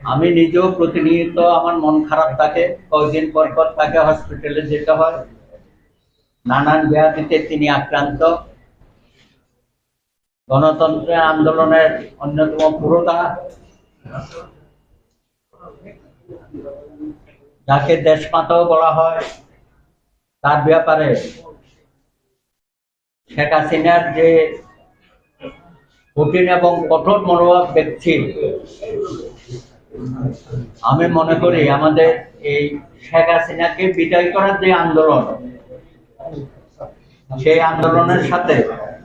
আমি নিজেও প্রতিনিয়ত আমার মন খারাপ থাকে। কয়েকদিন পর পর তাকে হসপিটালে যেতে হয়। নানান ব্যাধিতে তিনি আক্রান্ত। গণতন্ত্রের আন্দোলনের অন্যতম পুরোধা যাকে দেশমাতাও বলা হয়, তার ব্যাপারে শেখ হাসিনার যে কঠিন এবং কঠোর মনোভাব ব্যক্তি আমি মনে করি আমাদের এই শেখ হাসিনাকে বিদায় করার যে আন্দোলন সেই আন্দোলনের সাথে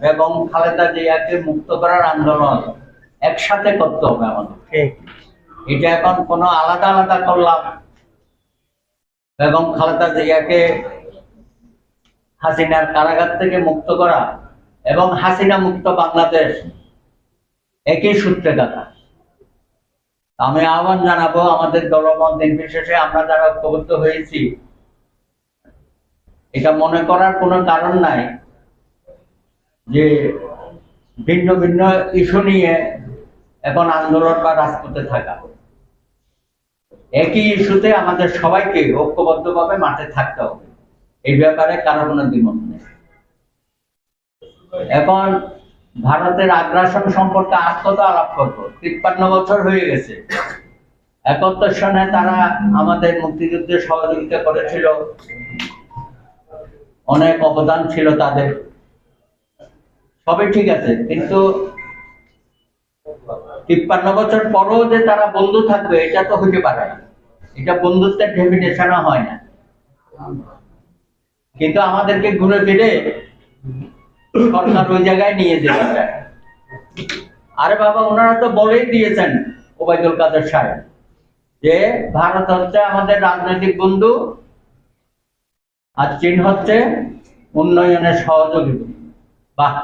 এবং খালেদা জিয়াকে মুক্ত করার আন্দোলন একসাথে করতে হবে আমাদের। এটা এখন কোনো আলাদা আলাদা করলাম। এবং খালেদা জিয়াকে হাসিনার কারাগার থেকে মুক্ত করা এবং হাসিনা মুক্ত বাংলাদেশ একই সূত্রে গাথা আমি আহ্বান জানাব আমাদের দলমত নির্বিশেষে আমরা যারা ঐক্যবদ্ধ হয়েছি, এটা মনে করার কোনো কারণ নাই যে ভিন্ন ভিন্ন ইস্যু নিয়ে এখন আন্দোলন বা রাজপথে থাকা। একই ইস্যুতে আমাদের সবাইকে ঐক্যবদ্ধভাবে মাঠে থাকতে হবে। এই ব্যাপারে কারও কোনো দ্বিমত নেই। এখন ভারতের আগ্রাসন সম্পর্কে আর কত আলাপ করব। তিপ্পান্ন বছর হয়ে গেছে। একাত্তর সনে তারা আমাদের মুক্তিযুদ্ধে সহযোগিতা করেছিল। অনেক অবদান ছিল তাদের। সবই ঠিক আছে, কিন্তু তিপ্পান্ন বছর পরও যে তারা বন্ধু থাকবে, এটা তো হতে পারে না। এটা বন্ধুত্বের ডেফিনেশনও হয় না। কিন্তু আমাদেরকে ঘুরে ফিরে সরকার জায়গায় নিয়ে যেতে আরে বাবা, ওনারা তো বলেই দিয়েছেন, ওবায়দুল কাদের সাহেব, যে ভারত হচ্ছে আমাদের রাজনৈতিক বন্ধু, আর চীন হচ্ছে উন্নয়নের সহযোগী। বাহ,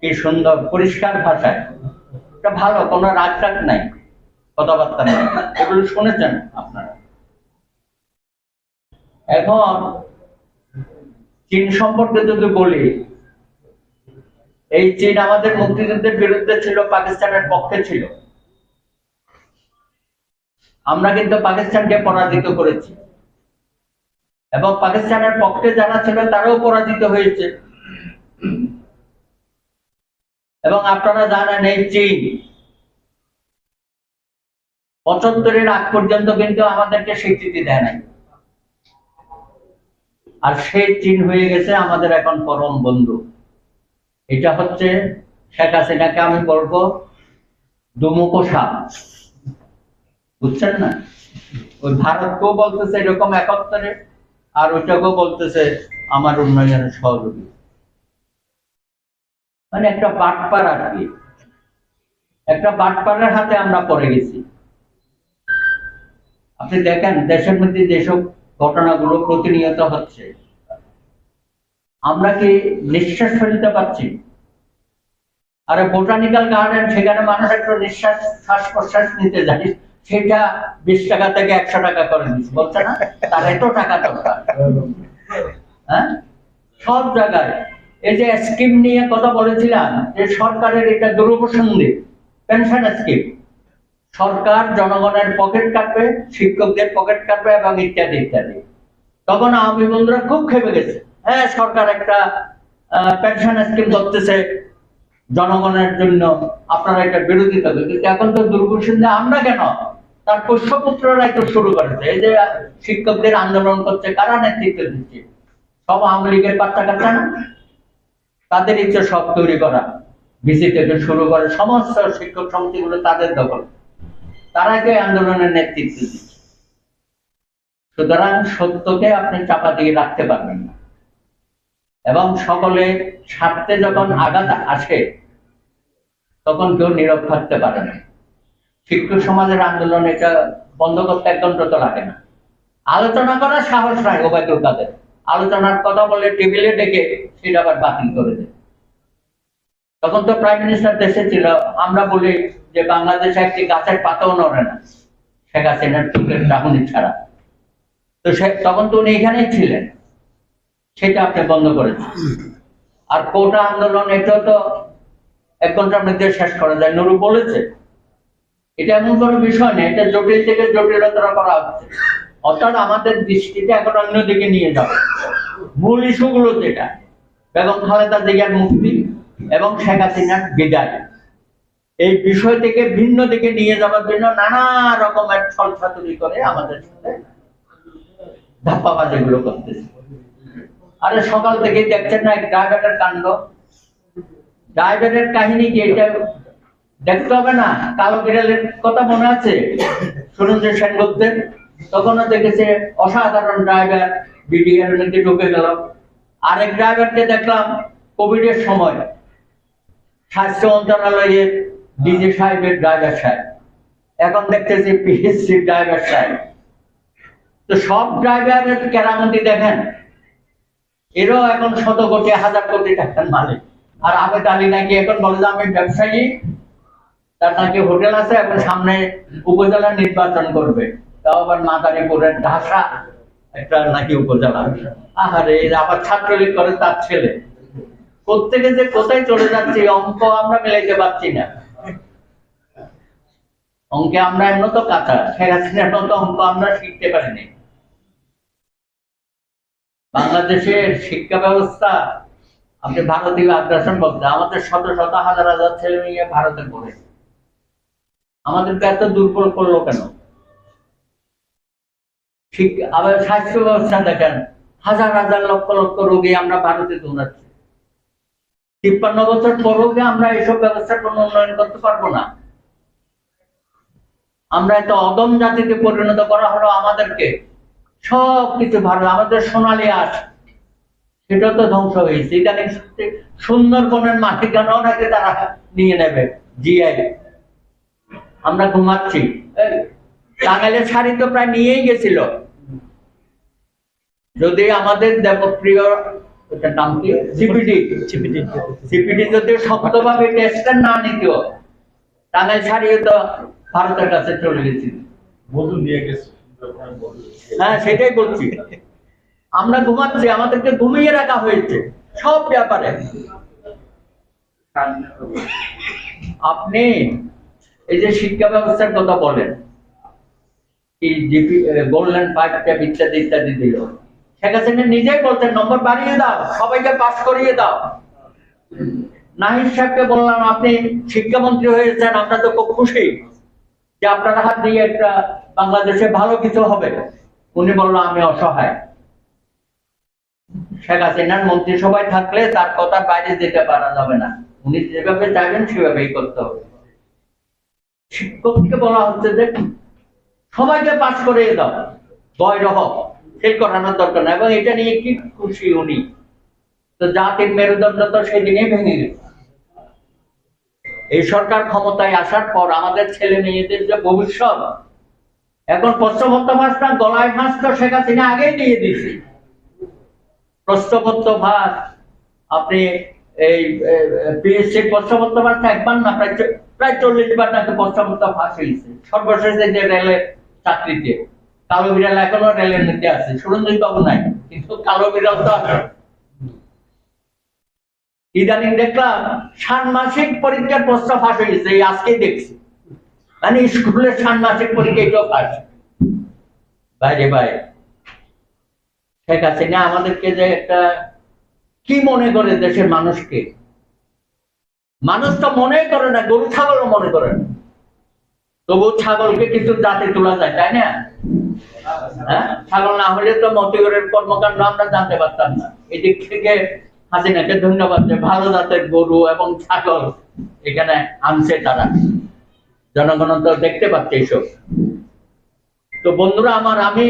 কি সুন্দর, পরিষ্কার ভাষায়। ভালো, কোনো টাগ নাই, কথাবার্তা নাই। এগুলো শুনেছেন আপনারা। এখন চীন সম্পর্কে যদি বলি এই চীন আমাদের মুক্তিযুদ্ধের বিরুদ্ধে ছিল, পাকিস্তানের পক্ষে ছিল। আমরা কিন্তু পাকিস্তানকে পরাজিত করেছি। এবং পাকিস্তানের পক্ষে যারা ছিল, তারাও পরাজিত হয়েছে। এবং আপনারা জানেন, এই চীন পঁচাত্তরের আগ পর্যন্ত কিন্তু আমাদেরকে স্বীকৃতি দেয় নাই। আর সেই চীন হয়ে গেছে আমাদের এখন পরম বন্ধু। এটা হচ্ছে শেখ হাসিনাকে আমি বলব দুমুখো সাপ বুঝছেন না? ওই ভারতকেও বলতেছে এরকম একাত্তরে, আর ওইটাকেও বলতেছে আমার উন্নয়নের সহযোগী। মানে একটা বাটপার আর কি। একটা বাটপারের হাতে আমরা পড়ে গেছি। আপনি দেখেন দেশের মধ্যে যেসব ঘটনাগুলো প্রতিনিয়ত হচ্ছে আমরা কি নিঃশ্বাস ফেলতে পারছি? আরে বোটানিক্যাল গার্ডেন সেখানে মানুষ একটু নিঃশ্বাস শ্বাস প্রশ্বাস নিতে জানি সেটা বিশ টাকা থেকে একশো টাকা করে দিচ্ছে বলছে না? তার এত টাকা দরকার। হ্যাঁ? সব জায়গায়। এই যে স্কিম নিয়ে কথা বলেছিলাম, যে সরকারের এটা দুরবসন্ধি পেনশন স্কিম সরকার জনগণের পকেট কাটবে, শিক্ষকদের পকেট কাটবে এবং ইত্যাদি ইত্যাদি। তখন আওয়ামী বন্ধুরা খুব খেপে গেছে। হ্যাঁ সরকার একটা পেনশন স্কিম করতেছে জনগণের জন্য। আপনারা এটা বিরোধিতা করবে কিন্তু এখন তো দুর্ঘটনা আমরা কেন? তার পোষ্যপুত্ররাই তো শুরু করেছে। এই যে শিক্ষকদের আন্দোলন করছে, কারা নেতৃত্ব দিচ্ছে? সব আওয়ামী লীগের বাচ্চা কাচ্চা না? তাদের ইচ্ছে সব তৈরি করা। বিসি থেকে শুরু করে সমস্ত শিক্ষক সমিতিগুলো তাদের দখল। তারা কে আন্দোলনের নেতৃত্ব দিচ্ছে। সুতরাং সত্যকে আপনি চাপা দিয়ে রাখতে পারবেন না। এবং সকলে স্বার্থে যখন আঘাত আসে, তখন কেউ নীরব থাকতে পারে না। শিক্ষক সমাজের আন্দোলন এটা বন্ধ করতে একদম তো লাগে না। আলোচনা করার সাহস নাই ওবায়দুল কাদের। আলোচনার কথা বলে টেবিলে ডেকে সেটা আবার বাতিল করে দেয়। তখন তো প্রাইম মিনিস্টার দেশে ছিল, আমরা বলি যে বাংলাদেশে একটি গাছের পাতাও নড়ে না। শেখ হাসিনার চাহনি ছাড়া। তো সে তখন তো উনি এখানেই ছিলেন। সেটা আপনি বন্ধ করেছেন আর কোটা আন্দোলন, এটা তো এক ঘণ্টার মধ্যে শেষ করা যায় নুরু বলেছে, এটা এমন কোনো বিষয় না, এটা জটিল থেকে জটিলতর করা হচ্ছে। অর্থাৎ আমাদের দৃষ্টিতে এখন অন্যদিকে নিয়ে যাবে। মূল ইস্যুগুলো যেটা, বেগম খালেদা জিয়ার মুক্তি এবং শেখ হাসিনার বিদায়। এই বিষয় থেকে ভিন্ন দিকে নিয়ে যাওয়ার জন্য নানা রকমের ছলছাতুরি করে আমাদের সাথে ধাপ্পাবাজি গুলো করতেছে। আরে সকাল থেকে দেখছেন না ড্রাইভারের কাণ্ড। ড্রাইভারের কাহিনী কি, এটা দেখতে হবে না? কালো বিড়ালের কথা মনে আছে? যে সেনগুপ্তের তখনও দেখেছে অসাধারণ ড্রাইভার বিডিআর ঢুকে গেল। আরেক ড্রাইভারকে দেখলাম কোভিড এর সময়। স্বাস্থ্য মন্ত্রণালয়ের ডিজি সাহেবের ড্রাইভার সাহেব। এখন দেখতেছি পিএসসি ড্রাইভার সাহেব। তো সব ড্রাইভারের কেরামতি দেখেন। এরও এখন শত কোটি হাজার কোটি টাকার মালিক। আর আবেদ আলী নাকি এখন বলে যে আমি ব্যবসায়ী তার নাকি হোটেল আছে, এখন সামনে উপজেলা নির্বাচন করবে। তাও আবার মাদারীপুরের ঢাকা একটা নাকি উপজেলা। আহারে আবার ছাত্রলীগ করে তার ছেলে। প্রত্যেকে যে কোথায় চলে যাচ্ছে অঙ্ক আমরা মিলাইতে পারছি না। অঙ্কে আমরা এমন তো কাঁচা শেখ হাসিনার মতো অঙ্ক আমরা শিখতে পারিনি। বাংলাদেশের শিক্ষা ব্যবস্থা, আপনি ভারতীয় আগ্রাসন বলতে, আমাদের শত শত হাজার হাজার ছেলে মেয়ে ভারতে পড়ে। আমাদেরকে এত দুর্বল করল কেন? আবার স্বাস্থ্য ব্যবস্থা দেখেন, হাজার হাজার লক্ষ লক্ষ রোগী আমরা ভারতে দৌড়াচ্ছি। তিপ্পান্ন বছর পরও কি আমরা এসব ব্যবস্থার কোনো উন্নয়ন করতে পারব না। আমরা এত অদম জাতিতে পরিণত করা হলো আমাদেরকে। সব কিছু ভালো। আমাদের সোনালী আস সেটা তো ধ্বংস হয়েছে ইদানিং সুন্দরবনের মাটিকানাও নাকি তারা নিয়ে নেবে জিআই। আমরা ঘুমাচ্ছি। টাঙ্গাইলের শাড়ি তো প্রায় নিয়েই গেছিল। যদি আমাদের দেবপ্রিয় ওটার নাম কি? সিপিডি। চিপিটি সিপিডি যদি শক্তভাবে টেস্টটা না নিত টাঙ্গাইল শাড়িও তো ভারতের কাছে চলে গেছিল বধু নিয়ে গেছে। হ্যাঁ সেটাই বলছি। আমরা ঘুমাচ্ছি, আমাদেরকে ঘুমিয়ে রাখা হয়েছে। সব ব্যাপারে। আপনি এই যে শিক্ষা ব্যবস্থার কথা বলেন গোল্ডেন ইত্যাদি ইত্যাদি দিল। শেখ হাসিনা নিজেই বলতেন, নম্বর বাড়িয়ে দাও, সবাইকে পাস করিয়ে দাও। নাহিদ সাহেবকে বললাম, আপনি শিক্ষামন্ত্রী হয়েছেন, আমরা তো খুব খুশি। যে আপনার হাত দিয়ে একটা বাংলাদেশে ভালো কিছু হবে, উনি বলল, আমি অসহায়। শেখ হাসিনার মন্ত্রিসভায় থাকলে তার কথার বাইরে যেতে পারা যাবে না। উনি যেভাবে চাইবেন সেভাবেই করতে হবে। শিক্ষককে বলা হচ্ছে যে, সবাইকে পাশ করে দাও, ভয় রহ ফেল করানোর দরকার না এবং এটা নিয়ে কি খুশি উনি? তো জাতির মেরুদণ্ড তো সেদিনই ভেঙে গেছে। এই সরকার ক্ষমতায় আসার পর আমাদের ছেলে মেয়েদের যে ভবিষ্যৎ, এখন প্রশ্নপত্র ভাষটা গলায় ভাঁজ তো শেখ হাসিনা আগেই দিয়ে দিয়েছে। প্রশ্নপত্র ভাষ আপনি এই পিএসসি প্রশ্নপত্র ভাষটা একবার না, প্রায় প্রায় চল্লিশ বার নাকি প্রশ্নপত্র ফাঁস হয়েছে। সর্বশেষ যে রেলের চাকরিতে, কালো বিড়াল এখনও রেলের মধ্যে আছে। সুরঞ্জিত বাবু নাই, কিন্তু কালো বিড়াল তো আছে। ইদানিং দেখলাম ষান্মাসিক পরীক্ষার প্রশ্ন ফাঁস হয়ে গেছে, এই আজকেই দেখছি। মানে স্কুলের ষান্মাসিক পরীক্ষা, এটাও ফাঁস। বাইরে বাইরে। শেখ হাসিনা আমাদেরকে যে একটা কি মনে করে দেশের মানুষকে? মানুষ তো মনেই করে না, গরু, ছাগলও মনে করে না। তবু ছাগলকে কিছু জাতে তোলা যায়, তাই না? হ্যাঁ? ছাগল না হলে তো মতিগরের কর্মকাণ্ড আমরা জানতে পারতাম না। এদিক থেকে হাসিনাকে ধন্যবাদ যে ভালো জাতের গরু এবং ছাগল এখানে আনছে তারা। জনগণ তো দেখতে পাচ্ছে এইসব তো বন্ধুরা আমার আমি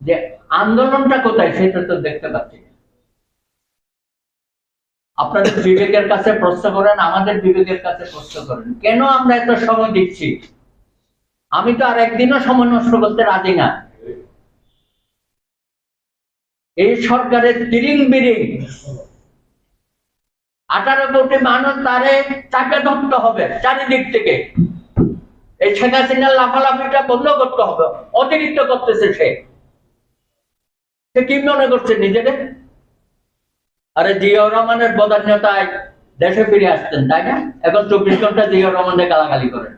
যে আন্দোলনটা কোথায় সেটা তো দেখতে পাচ্ছি আপনাদের বিবেকের কাছে প্রশ্ন করেন, আমাদের বিবেকের কাছে প্রশ্ন করেন, কেন আমরা এত সময় দিচ্ছি? আমি তো আর একদিনও সময় নষ্ট করতে রাজি না। এই সরকারের তিরিং বিরিং। আঠারো কোটি মানুষ তারে চাপে ধরতে হবে চারিদিক থেকে। এই শেখ হাসিনার লাফালাফিটা বন্ধ করতে হবে, অতিরিক্ত করতেছে সে। কি মনে করছে নিজেকে? আরে জিয়াউর রহমানের বদান্যতায় দেশে ফিরে আসতেন, তাই না? এখন চব্বিশ ঘণ্টা জিয়া রহমানকে গালাগালি করেন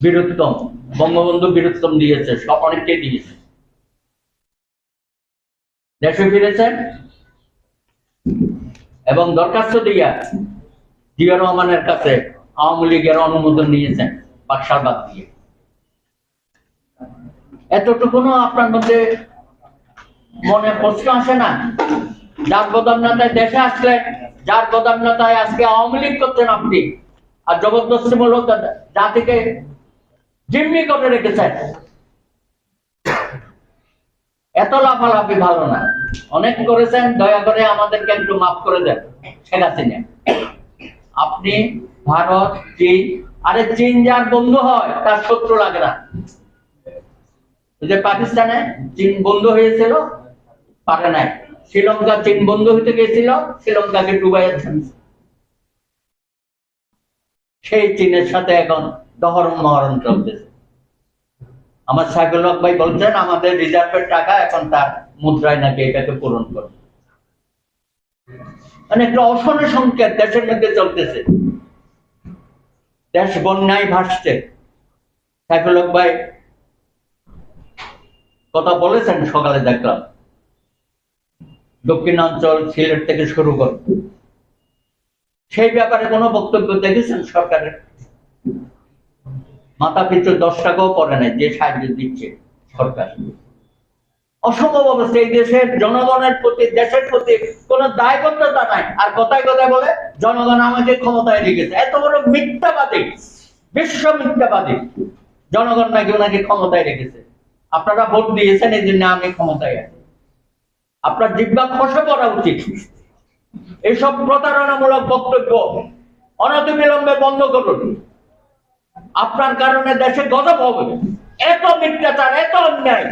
বীরুত্তম, বঙ্গবন্ধু বীরুত্তম দিয়েছে, সব অনেককে দিয়েছে। দেশে ফিরেছেন এবং দরখাস্ত দিয়া জিয়া রহমানের কাছে আওয়ামী লীগের অনুমোদন নিয়েছেন বাক্সার বাদ দিয়ে। এতটুকুনো আপনার মধ্যে মনে প্রশ্ন আসে না? যার প্রধানতায় দেশে আসলে, যার প্রধানতায় আজকে আওয়ামী লীগ করছেন আপনি, আর জবরদস্তিমূলক জাতিকে জিম্মি করে রেখেছেন। এত লাফালাফি ভালো না। অনেক করেছেন, দয়া করে আমাদেরকে একটু মাফ করে দেন, শেখ হাসিনা। আপনি ভারত, চীন, আরে চীন যার বন্ধু হয়, তার শত্রু লাগে না। যে পাকিস্তানে চীন বন্ধু হয়েছিল, পারে নাই। শ্রীলঙ্কা চীন বন্ধু হইতে গেছিল, শ্রীলঙ্কাকে ডুবাইয়াছেন সেই চীনের সাথে এখন দহরম মহরণ চলতেছে। আমার সাইফুল হক ভাই বলছেন, আমাদের রিজার্ভের টাকা এখন তার মুদ্রায় নাকি এটাকে পূরণ করবে। মানে একটা অসনে সংকেত দেশের মধ্যে চলতেছে। দেশ বন্যায় ভাসছে। সাইফুল হক ভাই কথা বলেছেন, সকালে দেখলাম। দক্ষিণাঞ্চল, সিলেট থেকে শুরু করে। সেই ব্যাপারে কোনো বক্তব্য দেখেছেন সরকারের? মাথা পিছু দশ টাকাও নাই, যে সাহায্য দিচ্ছে সরকার। অসম্ভব অবস্থা, এই দেশের জনগণের প্রতি, দেশের প্রতি কোন দায়বদ্ধতা নাই। আর কথায় কথায় বলে, জনগণ আমাকে ক্ষমতায় রেখেছে। এত বড় মিথ্যাবাদী, বিশ্ব মিথ্যাবাদী, জনগণ নাকি ওনাকে ক্ষমতায় রেখেছে। আপনারা ভোট দিয়েছেন, এই জন্য আমি ক্ষমতায় আছি। আপনার জিব্বা খসে পড়া উচিত। এইসব প্রতারণামূলক বক্তব্য অনতিবিলম্বে বন্ধ করুন। আপনার কারণে দেশে গজব হবে। এত মিথ্যাচার, এত অন্যায়।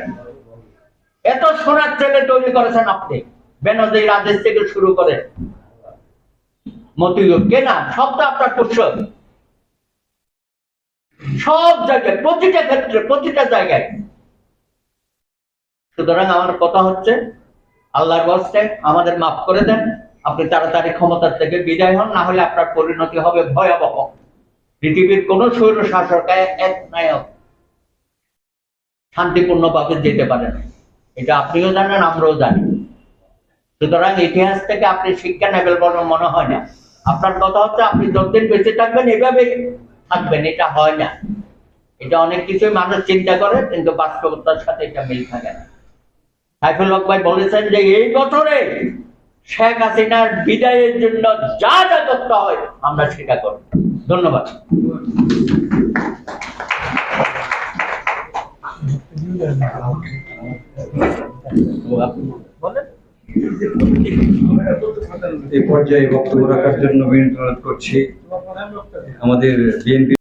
এত সোনার ছেলে তৈরি করেছেন আপনি। বেনজির আদেশ থেকে শুরু করে কেনা সব তো আপনার কুৎসব সব জায়গায়, প্রতিটা ক্ষেত্রে, প্রতিটা জায়গায়। সুতরাং আমার কথা হচ্ছে, আল্লাহর বস্তে আমাদের মাফ করে দেন। আপনি তাড়াতাড়ি ক্ষমতার থেকে বিদায় হন, না হলে আপনার পরিণতি হবে ভয়াবহ। পৃথিবীর কোন স্বৈর শাসক এক নায়ক শান্তিপূর্ণ ভাবে যেতে পারে না। এটা আপনিও জানেন, আমরাও জানি। সুতরাং ইতিহাস থেকে আপনি শিক্ষা নেবেন বলে মনে হয় না। আপনার কথা হচ্ছে আপনি যতদিন বেঁচে থাকবেন এভাবে থাকবেন, এটা হয় না। এটা অনেক কিছুই মানুষ চিন্তা করে, কিন্তু বাস্তবতার সাথে এটা মিল থাকে না। সাইফুল হক ভাই বলেছেন যে, এই বছরে শেখ হাসিনার বিদায়ের জন্য যা যা করতে হয়, আমরা সেটা করব। ধন্যবাদ। এই পর্যায়ে বক্তব্য রাখার জন্য অনুরোধ করছি। আমাদের বিএনপি